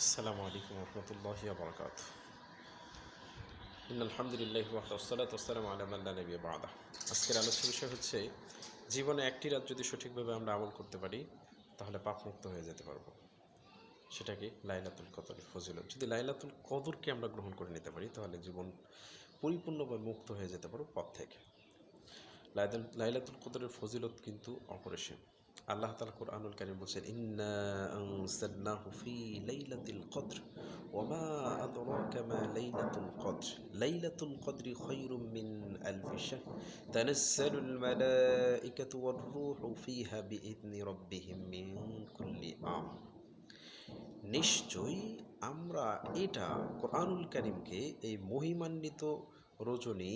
আসসালামু আলাইকুম রহমতুল্লাহি বরকাত আলহামদুলিল্লাহ ওয়াসালাত আসসালাম আলামাল্লা নবী বাদা। আজকের আলোচ্য বিষয় হচ্ছে, জীবনে একটি রাত যদি সঠিকভাবে আমরা আমল করতে পারি, তাহলে পাপমুক্ত হয়ে যেতে পারব। সেটা কি? লাইলাতুল কদরের ফজিলত। যদি লাইলাতুল কদরকে আমরা গ্রহণ করে নিতে পারি, তাহলে জীবন পরিপূর্ণভাবে মুক্ত হয়ে যেতে পারব পথ থেকে। লাইলাতুল কদরের ফজিলত কিন্তু অপরিসীম। আল্লাহ তালা কোরআনুল কারিম বলছেন, ইন্না আনসালনাহু ফি লাইলাতিল মিন কুল্লি নিশ্চয়ই আমরা এটা কোরআনুল করিমকে এই মহিমান্বিত রজনী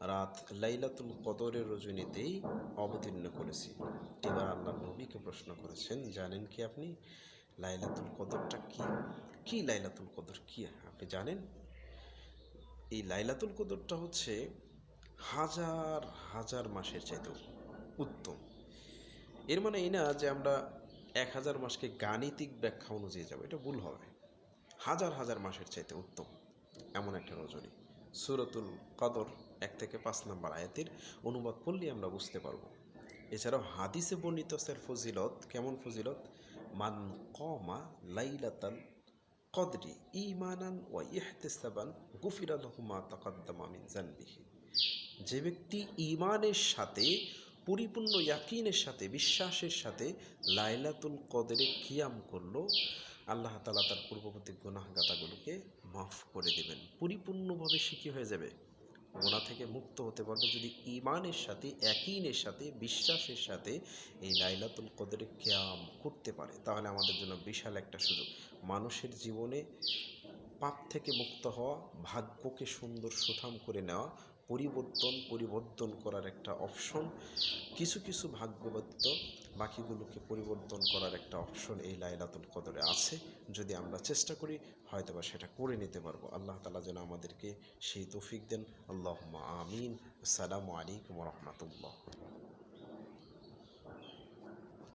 রাত লাইলাতুল কদরের রজনীতেই অবতীর্ণ করেছি। এবার আল্লাহ নবীকে প্রশ্ন করেছেন, জানেন কি আপনি? লাইলাতুল কদরটা কি? কি লাইলাতুল কদর কি? আপনি জানেন? এই লাইলাতুল কদরটা হচ্ছে হাজার হাজার মাসের চাইতে উত্তম। এর মানে এই না যে আমরা এক হাজার মাসকে গাণিতিক ব্যাখ্যা অনুযায়ী যাব, এটা ভুল হবে। হাজার হাজার মাসের চাইতে উত্তম, এমন একটা রজনী। সুরতুল কদর এক থেকে পাঁচ নম্বর আয়াতের অনুবাদ পড়লেই আমরা বুঝতে পারব। এছাড়াও হাদিসে বর্ণিত স্যার ফজিলত, কেমন ফজিলত? মান কমা লাইলাতাল কদরি ইমানান ওয়া ইহতেসাবান গুফিরা লহুমা তাকাদ্দামা জানবিহি। যে ব্যক্তি ইমানের সাথে, পরিপূর্ণ ইয়াকিনের সাথে, বিশ্বাসের সাথে লাইলাতুল কদরে কিয়াম করল, আল্লাহ তালা তার পূর্ববর্তী গুনাহগাতাগুলোকে মাফ করে দেবেন। পরিপূর্ণভাবে কী হয়ে যাবে? গোনা থেকে মুক্ত হতে পারবে যদি ইমানের সাথে, একইনের সাথে, বিশ্বাসের সাথে এই লাইলাতুল কদরে ক্যাম করতে পারে। তাহলে আমাদের জন্য বিশাল একটা সুযোগ। মানুষের জীবনে পাপ থেকে মুক্ত হওয়া, ভাগ্যকে সুন্দর সুঠাম করে নেওয়া পরিবর্তন পরিবর্তন করার একটা অপশন কিছু কিছু ভাগ্যবদ্ধ বাকিগুলোকে পরিবর্তন করার একটা অপশন এই লাইলাতুল কদরে আছে। যদি আমরা চেষ্টা করি হয়তো বা সেটা করে নিতে পারব। আল্লাহ তালা যেন আমাদেরকে সেই তৌফিক দেন। আল্লাহ আমিন। আসসালামু আলাইকুম রহমতুল্লাহ।